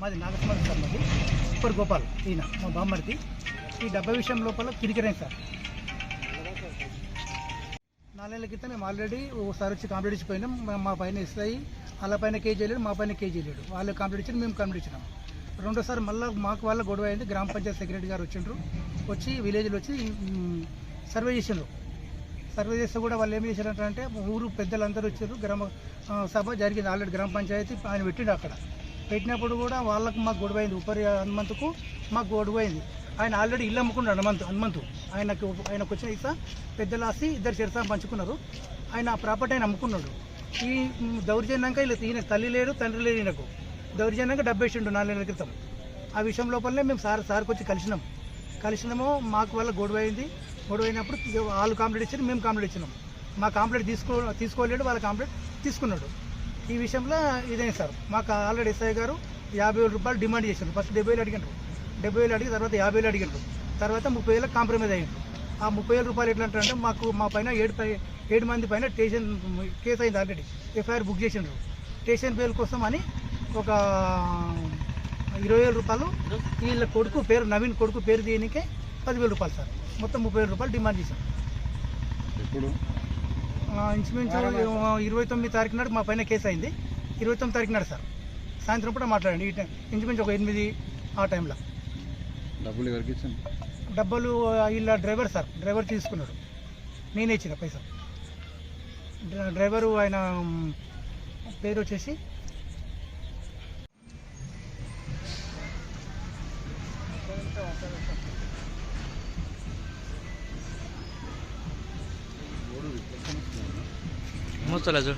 మాది నాగస్వామి సార్ మాది. సూపర్ గోపాల్ ఈయన మా బామ్మడిది ఈ డబ్బా విషయం లోపల కిరికిరైంది సార్. నాలుగేళ్ళ క్రితం మేము ఆల్రెడీ ఒకసారి వచ్చి కంప్లీట్ ఇచ్చిపోయినాం. మా- పైన ఇస్తాయి వాళ్ళ పైన కేజీ లేడు మా పైన కేజీ లేడు వాళ్ళు కంప్లీట్ ఇచ్చి మేము కంప్లీట్ ఇచ్చినాం. రెండోసారి మళ్ళీ మాకు వాళ్ళ గొడవ అయింది. గ్రామ పంచాయతీ సెక్రటరీ గారు వచ్చిండ్రు. వచ్చి విలేజ్లో వచ్చి సర్వే చేసిండ్రు. సర్వే చేస్తే కూడా వాళ్ళు ఏం చేశారంటే ఊరు పెద్దలందరూ వచ్చారు. గ్రామ సభ జరిగింది. ఆల్రెడీ గ్రామ పంచాయతీ ఆయన పెట్టిండు అక్కడ. పెట్టినప్పుడు కూడా వాళ్ళకు మాకు గొడవ అయింది ఉపరి హనుమంతుకు మాకు గొడవైంది. ఆయన ఆల్రెడీ ఇల్లు అమ్ముకున్నాడు హనుమంతు హనుమంతు. ఆయనకు ఆయనకు వచ్చిన ఇసా పెద్దలాసి ఇద్దరు చిరసా పంచుకున్నారు. ఆయన ఆ ప్రాపర్టీ ఆయన అమ్ముకున్నాడు. ఈ దౌర్జన్యంగా ఇలా ఈయన తల్లి లేరు తండ్రి లేరు ఈయనకు. దౌర్జన్యంగా డబ్బు వేసిండు నాలుగేళ్ళ క్రితం. ఆ విషయం లోపలనే మేము సార్ సార్కి వచ్చి కలిసినాం. కలిసినాము మాకు వల్ల గొడవ అయింది గొడవ అయినప్పుడు వాళ్ళు కాంప్లీట్ ఇచ్చారు మేము కాంప్లీట్ ఇచ్చినాం. మా కాంప్లీట్ తీసుకో తీసుకోలేడు వాళ్ళ కాంప్లీట్ తీసుకున్నాడు. ఈ విషయంలో ఇదేం సార్. మాకు ఆల్రెడీ ఎస్ఐ గారు యాభై వేల రూపాయలు డిమాండ్ చేసిండ్రు. ఫస్ట్ డెబ్బై వేలు అడిగినారు డెబ్బై వేలు అడిగి తర్వాత యాభై వేలు అడిగినారు తర్వాత ముప్పై వేలకు కాంప్రమైజ్ అయ్యిండ్రు ఆ ముప్పై వేల రూపాయలు ఎట్లా అంటే మాకు మా పైన ఏడు ఏడు మంది పైన స్టేషన్ కేసు అయింది ఆల్రెడీ. ఎఫ్ఐఆర్ బుక్ చేసిండ్రు. స్టేషన్ పేరు కోసం అని ఒక ఇరవై వేల రూపాయలు వీళ్ళ కొడుకు పేరు నవీన్ కొడుకు పేరు దీనికే పదివేల రూపాయలు సార్. మొత్తం ముప్పై వేల రూపాయలు డిమాండ్ చేశాం ఇప్పుడు ఇంచుమించు ఇరవై తొమ్మిది తారీఖు నాడు మా పైన కేసు అయింది. ఇరవై తొమ్మిది తారీఖు నాడు సార్. సాయంత్రం పూట మాట్లాడండి. ఈ టైం ఇంచుమించు ఒక ఎనిమిది ఆ టైంలో. డబ్బులు ఎవరికి ఇచ్చాను డబ్బులు వీళ్ళ డ్రైవర్ సార్. డ్రైవర్ తీసుకున్నాడు. నేనే ఇచ్చిన పైసా డ్ర- డ్రైవరు ఆయన పేరు వచ్చేసి 摩托车。